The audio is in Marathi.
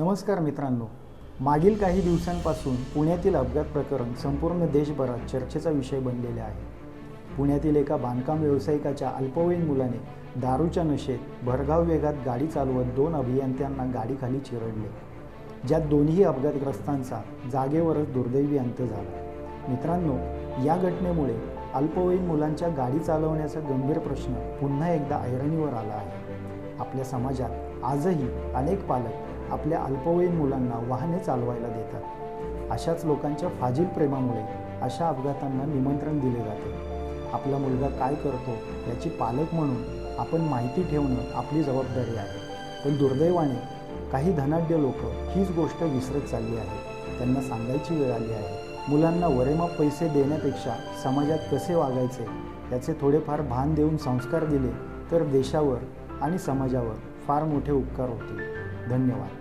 नमस्कार मित्रांनो. मागील काही दिवसांपासून पुण्यातील अपघात प्रकरण संपूर्ण देशभरात चर्चेचा विषय बनलेले आहे. पुण्यातील एका बांधकाम व्यावसायिकाच्या अल्पवयीन मुलाने दारूच्या नशेत भरधाव वेगात गाडी चालवत दोन अभियंत्यांना गाडीखाली चिरडले. ज्यात दोन्ही अपघातग्रस्तांचा जागेवरच दुर्दैवी अंत झाला. मित्रांनो या घटनेमुळे अल्पवयीन मुलांच्या गाडी चालवण्याचा गंभीर प्रश्न पुन्हा एकदा ऐरणीवर आला आहे. आपल्या समाजात आजही अनेक पालक आपल्या अल्पवयीन मुलांना वाहने चालवायला देतात. अशाच लोकांच्या फाजील प्रेमामुळे अशा अपघातांना निमंत्रण दिले जाते. आपला मुलगा काय करतो याची पालक म्हणून आपण माहिती ठेवणं आपली जबाबदारी आहे. पण दुर्दैवाने काही धनाढ्य लोक हीच गोष्ट विसरत चालली आहे. त्यांना सांगायची वेळ आली आहे. मुलांना वरेमाप पैसे देण्यापेक्षा समाजात कसे वागायचे याचे थोडेफार भान देऊन संस्कार दिले तर देशावर आणि समाजावर फार मोठे उपकार होतील. धन्यवाद.